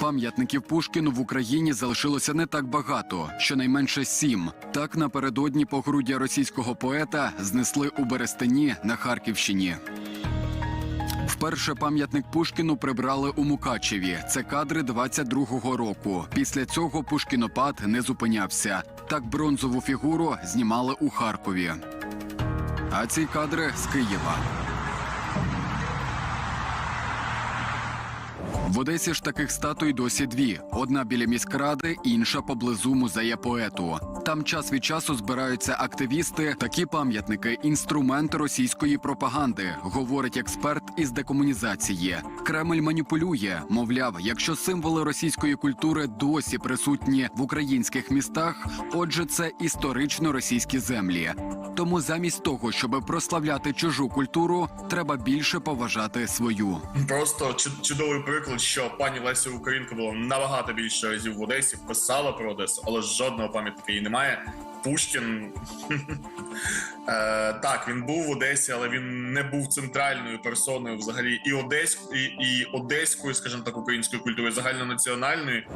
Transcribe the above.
Пам'ятників Пушкіну в Україні залишилося не так багато, щонайменше сім. Так напередодні погруддя російського поета знесли у Берестині на Харківщині. Вперше пам'ятник Пушкіну прибрали у Мукачеві. Це кадри 22-го року. Після цього Пушкінопад не зупинявся. Так бронзову фігуру знімали у Харкові. А ці кадри з Києва. В Одесі ж таких статуй досі дві: одна біля міськради, інша поблизу музея поету. Там час від часу збираються активісти. Такі пам'ятники інструмент російської пропаганди, говорить експерт із декомунізації. Кремль маніпулює, мовляв, якщо символи російської культури досі присутні в українських містах, отже, це історично російські землі. Тому замість того, щоб прославляти чужу культуру, треба більше поважати свою. Просто чу- чудовий приклад, що пані Леся Українка була набагато більше разів в Одесі, писала про Одесу, але жодного пам'ятника їй немає. Пушкін е, так, він був в Одесі, але він не був центральною персоною взагалі і одеської, і, одеської, скажімо так, української культури, загальнонаціональної.